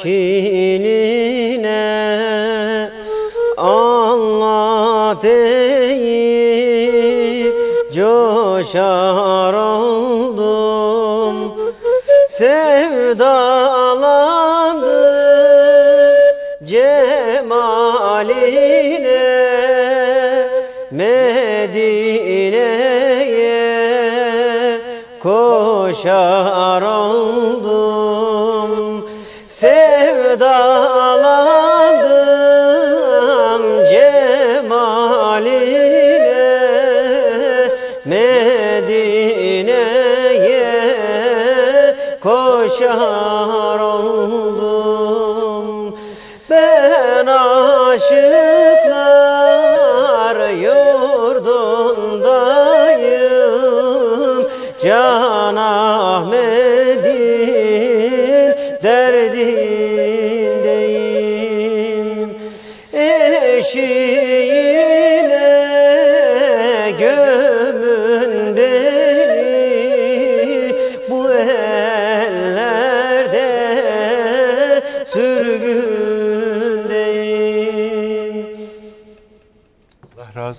aşk iline Allah deyip coşar oldum. Sevdalandım cemaline Medine'ye koşar oldum Sevdalandım cemaline Medine'ye koşar oldum. Ben aşıklar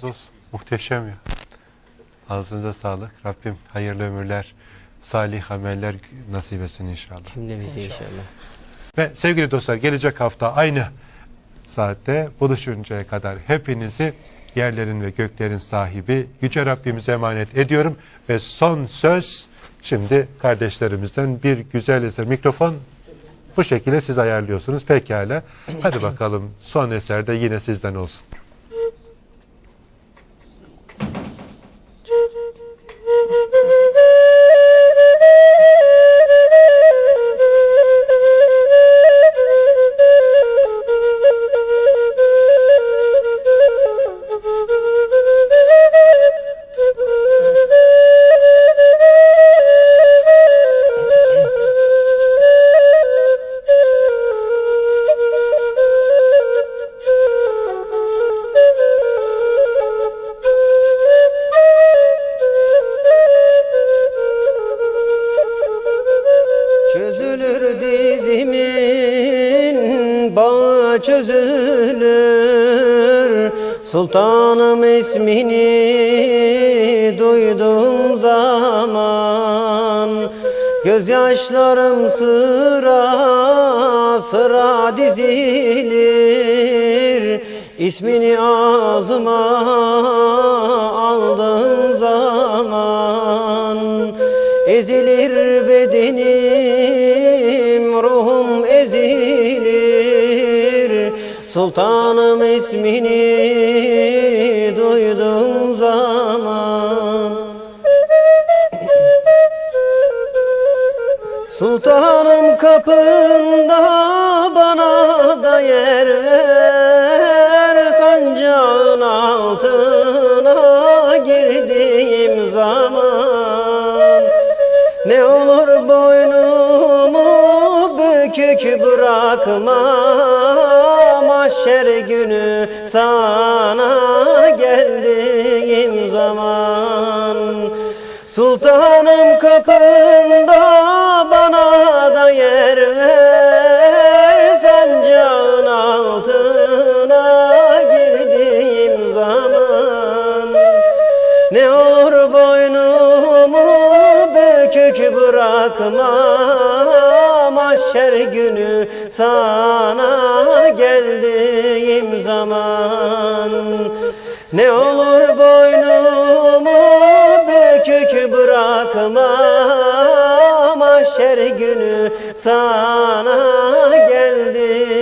razı olsun. Muhteşem ya. Ağzınıza sağlık. Rabbim hayırlı ömürler, salih ameller nasip etsin inşallah. Cümlemize inşallah. Ve sevgili dostlar gelecek hafta aynı saatte buluşuncaya kadar hepinizi yerlerin ve göklerin sahibi Yüce Rabbimize emanet ediyorum. Ve son söz şimdi kardeşlerimizden bir güzel eser. Mikrofon bu şekilde siz ayarlıyorsunuz. Pekala. Hadi bakalım son eserde yine sizden olsun. Çözülür. Sultanım ismini duyduğum zaman. Gözyaşlarım sıra sıra dizilir. İsmini ağzıma aldığım zaman Ezilir bedenim, Sultanım ismini duyduğum zaman. Sultanım kapında bana da yer ver. Sancağın altına girdiğim zaman. Ne olur boynumu bükük bırakma Mahşer günü sana geldiğim zaman. Sultanım kapında bana da yer ver Sancağın altına girdiğim zaman. Ne olur boynumu bükük bırakma Mahşer günü sana geldiğim zaman. Ne olur boynumu bükük bırakma Mahşer günü sana geldiğim